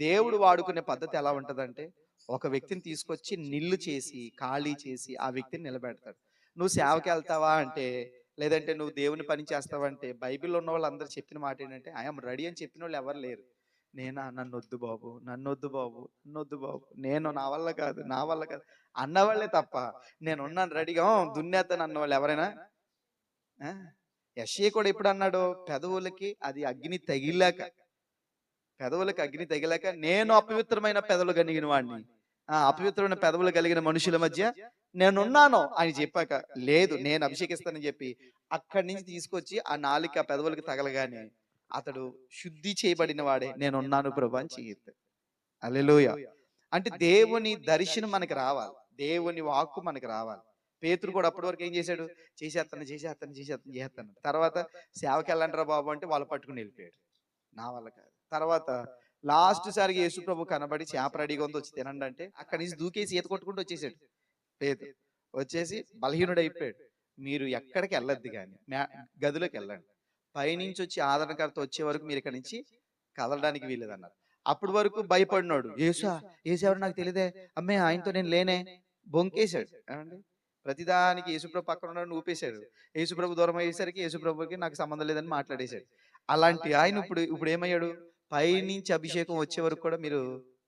దేవుడు వాడుకునే పద్ధతి ఎలా ఉంటదంటే ఒక వ్యక్తిని తీసుకొచ్చి నిల్లు చేసి ఖాళీ చేసి ఆ వ్యక్తిని నిలబెడతాడు. నువ్వు సేవకి వెళ్తావా అంటే లేదంటే నువ్వు దేవుని పని చేస్తావా అంటే బైబిల్లో ఉన్న వాళ్ళందరూ చెప్పిన మాట ఏంటంటే ఐఎమ్ రెడీ అని చెప్పిన వాళ్ళు ఎవరు లేరు. నేనా? నన్ను వద్దు బాబు నన్ను వద్దు బాబు నన్ను వద్దు బాబు నేను నా వల్ల కాదు నా వల్ల కాదు అన్నవాళ్ళే తప్ప నేను ఉన్నాను రెడీగా అన్న వాళ్ళు ఎవరైనా? యశ్య కూడా ఎప్పుడు అన్నాడు పెదవులకి అది అగ్ని తగిలాక పెదవులకి అగ్ని తగిలాక నేను అపవిత్రమైన పెదవులు కలిగిన వాడిని ఆ అపవిత్రమైన పెదవులు కలిగిన మనుషుల మధ్య నేనున్నాను అని చెప్పాక లేదు నేను అభిషేకిస్తానని చెప్పి అక్కడి నుంచి తీసుకొచ్చి ఆ నాలిక పెదవులకి తగలగానే అతడు శుద్ధి చేయబడిన వాడే. నేనున్నాను ప్రభు అని చేయొద్దు అంటే దేవుని దర్శనం మనకి రావాలి. దేవుని వాక్కు మనకి రావాలి. పేతురు కూడా అప్పటి వరకు ఏం చేశాడు? చేసేస్తాను చేసేస్తాను చేసేస్తాను చేసేస్తాను తర్వాత సేవకి వెళ్ళంటారా బాబు అంటే వాళ్ళు పట్టుకుని వెళ్ళిపోయాడు నా వల్ల కాదు తర్వాత లాస్ట్ సారి యేసు ప్రభు కనబడి చేప రెడీగా ఉంది వచ్చి తినండి అంటే అక్కడి నుంచి దూకేసి ఈత కొట్టుకుంటూ వచ్చేసాడు. లేదు వచ్చేసి బలహీనుడు అయిపోయాడు మీరు ఎక్కడికి వెళ్ళొద్దు కానీ గదిలోకి వెళ్ళండి. పైనుంచి వచ్చి ఆదరణకర్త వచ్చే వరకు మీరు ఇక్కడ నుంచి కదలడానికి వీలేదన్నారు అప్పటి వరకు భయపడినాడు ఏసా ఏసేవారు నాకు తెలియదే అమ్మే ఆయనతో నేను లేనే. బొంకేశాడు. ఏమండి? ప్రతిదానికి యేసుప్రభు పక్కన ఉన్నాడు ఊపేశాడు. యేసుప్రభు దూరం అయ్యేసరికి యేసుప్రభుకి నాకు సంబంధం లేదని మాట్లాడేశాడు. అలాంటి ఆయన ఇప్పుడు ఇప్పుడు ఏమయ్యాడు? పైనుంచి అభిషేకం వచ్చే వరకు కూడా మీరు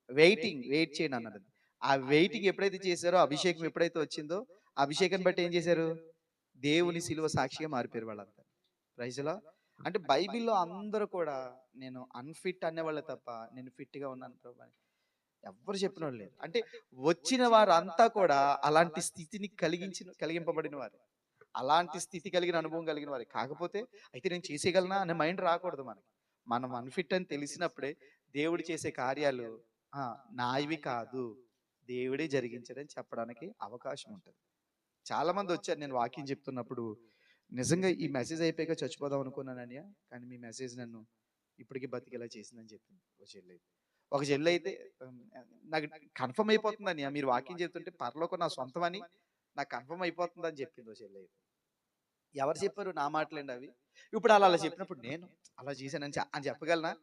వెయిటింగ్ వెయిట్ చేయండి అన్నది ఆ వెయిటింగ్ ఎప్పుడైతే చేశారో అభిషేకం ఎప్పుడైతే వచ్చిందో అభిషేకం బట్టి ఏం చేశారు? దేవుని శిలువ సాక్షిగా మారిపోయారు వాళ్ళంతా. ప్రైజ్లో అంటే బైబిల్లో అందరూ కూడా నేను అన్ఫిట్ అనేవాళ్ళే తప్ప నేను ఫిట్గా ఉన్నాను ప్రభు అని ఎవ్వరు చెప్పిన వాళ్ళు లేరు. అంటే వచ్చిన వారంతా కూడా అలాంటి స్థితిని కలిగించిన కలిగింపబడిన వారు అలాంటి స్థితి కలిగిన అనుభవం కలిగిన వారు కాకపోతే అయితే నేను చేసేయగలనా? అనే మైండ్ రాకూడదు. మనకి మనం అన్ఫిట్ అని తెలిసినప్పుడే దేవుడు చేసే కార్యాలు ఆ, నావి కాదు. దేవుడే జరిగించడని చెప్పడానికి అవకాశం ఉంటుంది. చాలా మంది వచ్చారు నేను వాకింగ్ చెప్తున్నప్పుడు నిజంగా ఈ మెసేజ్ అయిపోయాక చచ్చిపోదాం అనుకున్నానయ్యా కానీ మీ మెసేజ్ నన్ను ఇప్పటికీ బతికేలా చేసిందని చెప్పింది ఒక చెల్లి అయితే. ఒక చెల్లి అయితే నాకు కన్ఫర్మ్ అయిపోతుందని మీరు వాకింగ్ చెప్తుంటే పర్లోకి నా సొంతం అని నాకు కన్ఫర్మ్ అయిపోతుందని చెప్పింది ఒక చెల్లి అయితే. ఎవరు చెప్పారు? నా మాటలేండి అవి. ఇప్పుడు అలా అలా చెప్పినప్పుడు నేను అలా చేశానని చె- అని చెప్పగలనా?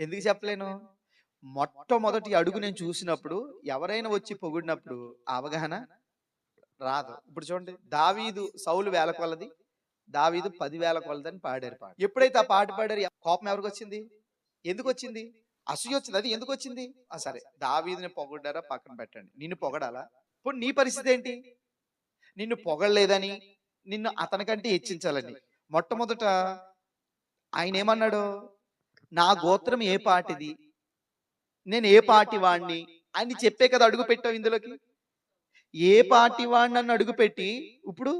ఎందుకు చెప్పలేను? మొట్టమొదటి అడుగు నేను చూసినప్పుడు ఎవరైనా వచ్చి పొగిడినప్పుడు అవగాహన రాదు. ఇప్పుడు చూడండి దావీదు సౌలు వేల కొలది దావీదు పదివేల కొలదని పాడారు పాట. ఎప్పుడైతే ఆ పాట పాడారు కోపం ఎవరికి వచ్చింది? ఎందుకు వచ్చింది? అసూయ వచ్చింది? అది ఎందుకు వచ్చింది? ఆ సరే. దావీదుని పొగడ్డారా? పక్కన పెట్టండి. నిన్ను పొగడాలా. ఇప్పుడు నీ పరిస్థితి ఏంటి? నిన్ను పొగడలేదని నిన్ను అతనికంటే హెచ్చించాలని. మొట్టమొదట ఆయన ఏమన్నాడు? నా గోత్రం ఏ పాటిది నేను ఏ పాటి వాణ్ణి అని చెప్పే కదా అడుగు పెట్టావు ఇందులోకి? ఏ పాటి వాడిని నన్ను అడుగు పెట్టి ఇప్పుడు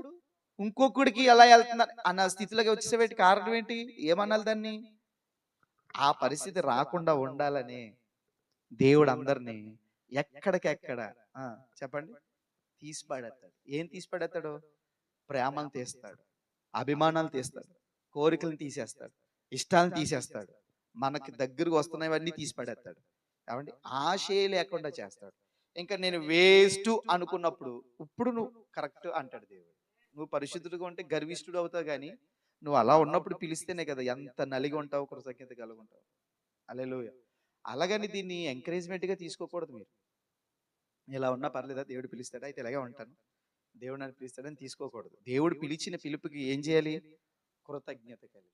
ఇంకొకడికి ఎలా వెళ్తున్నా అన్న స్థితిలోకి వచ్చేసేటి కారణం ఏంటి? ఏమనాలి దాన్ని? ఆ పరిస్థితి రాకుండా ఉండాలని దేవుడు అందరినీ ఎక్కడికెక్కడ? చెప్పండి. తీసి పడేస్తాడు ఏం తీసి పడేస్తాడు ప్రేమను తీస్తాడు. అభిమానాలు తీస్తాడు. కోరికలను తీసేస్తాడు. ఇష్టాలను తీసేస్తాడు. మనకి దగ్గరకు వస్తున్నవన్నీ తీసి పడేస్తాడు. ఏమండి? ఆశే లేకుండా చేస్తాడు. ఇంకా నేను వేస్ట్ అనుకున్నప్పుడు ఇప్పుడు నువ్వు కరెక్ట్ అంటాడు దేవుడు. నువ్వు పరిశుద్ధుడిగా ఉంటే గర్విష్ఠుడు అవుతావు కానీ నువ్వు అలా ఉన్నప్పుడు పిలిస్తేనే కదా ఎంత నలిగి ఉంటావు కృతజ్ఞత కలిగి ఉంటావు. అలెలుయ అలాగని దీన్ని encouragement గా తీసుకోకూడదు మీరు. ఇలా ఉన్నా పర్లేదా? దేవుడు పిలుస్తాడా? అయితే ఇలాగే ఉంటాను. దేవుడు నన్ను పిలుస్తాడని తీసుకోకూడదు. దేవుడు పిలిచిన పిలుపుకి ఏం చేయాలి? కృతజ్ఞత కలిగి